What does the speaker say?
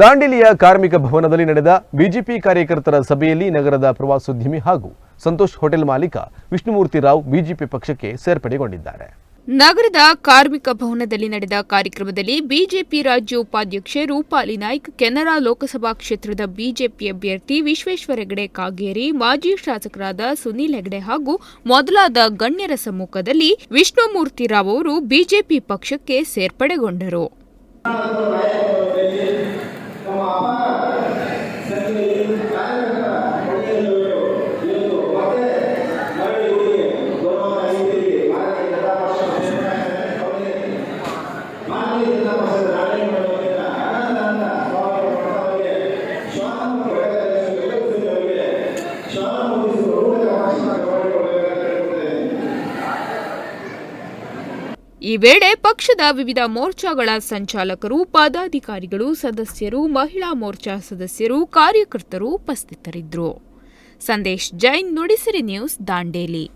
ದಾಂಡೇಲಿಯ ಕಾರ್ಮಿಕ ಭವನದಲ್ಲಿ ನಡೆದ ಬಿಜೆಪಿ ಕಾರ್ಯಕರ್ತರ ಸಭೆಯಲ್ಲಿ ನಗರದ ಪ್ರವಾಸೋದ್ಯಮಿ ಹಾಗೂ ಸಂತೋಷ್ ಹೋಟೆಲ್ ಮಾಲೀಕ ವಿಷ್ಣುಮೂರ್ತಿ ರಾವ್ ಬಿಜೆಪಿ ಪಕ್ಷಕ್ಕೆ ಸೇರ್ಪಡೆಗೊಂಡಿದ್ದಾರೆ. ನಗರದ ಕಾರ್ಮಿಕ ಭವನದಲ್ಲಿ ನಡೆದ ಕಾರ್ಯಕ್ರಮದಲ್ಲಿ ಬಿಜೆಪಿ ರಾಜ್ಯ ಉಪಾಧ್ಯಕ್ಷೆ ರೂಪಾಲಿ ನಾಯ್ಕ್, ಕೆನರಾ ಲೋಕಸಭಾ ಕ್ಷೇತ್ರದ ಬಿಜೆಪಿ ಅಭ್ಯರ್ಥಿ ವಿಶ್ವೇಶ್ವರ ಹೆಗಡೆ, ಕಾಗೇರಿ ಮಾಜಿ ಶಾಸಕರಾದ ಸುನೀಲ್ ಹೆಗಡೆ ಹಾಗೂ ಮೊದಲಾದ ಗಣ್ಯರ ಸಮ್ಮುಖದಲ್ಲಿ ವಿಷ್ಣುಮೂರ್ತಿ ರಾವ್ ಅವರು ಬಿಜೆಪಿ ಪಕ್ಷಕ್ಕೆ ಸೇರ್ಪಡೆಗೊಂಡರು. ಈ ವೇಳೆ ಪಕ್ಷದ ವಿವಿಧ ಮೋರ್ಚಾಗಳ ಸಂಚಾಲಕರು, ಪದಾಧಿಕಾರಿಗಳು, ಸದಸ್ಯರು, ಮಹಿಳಾ ಮೋರ್ಚಾ ಸದಸ್ಯರು, ಕಾರ್ಯಕರ್ತರು ಉಪಸ್ಥಿತರಿದ್ದರು. ಸಂದೇಶ್ ಜೈನ್, ನುಡಿಸಿರಿ ನ್ಯೂಸ್, ದಾಂಡೇಲಿ.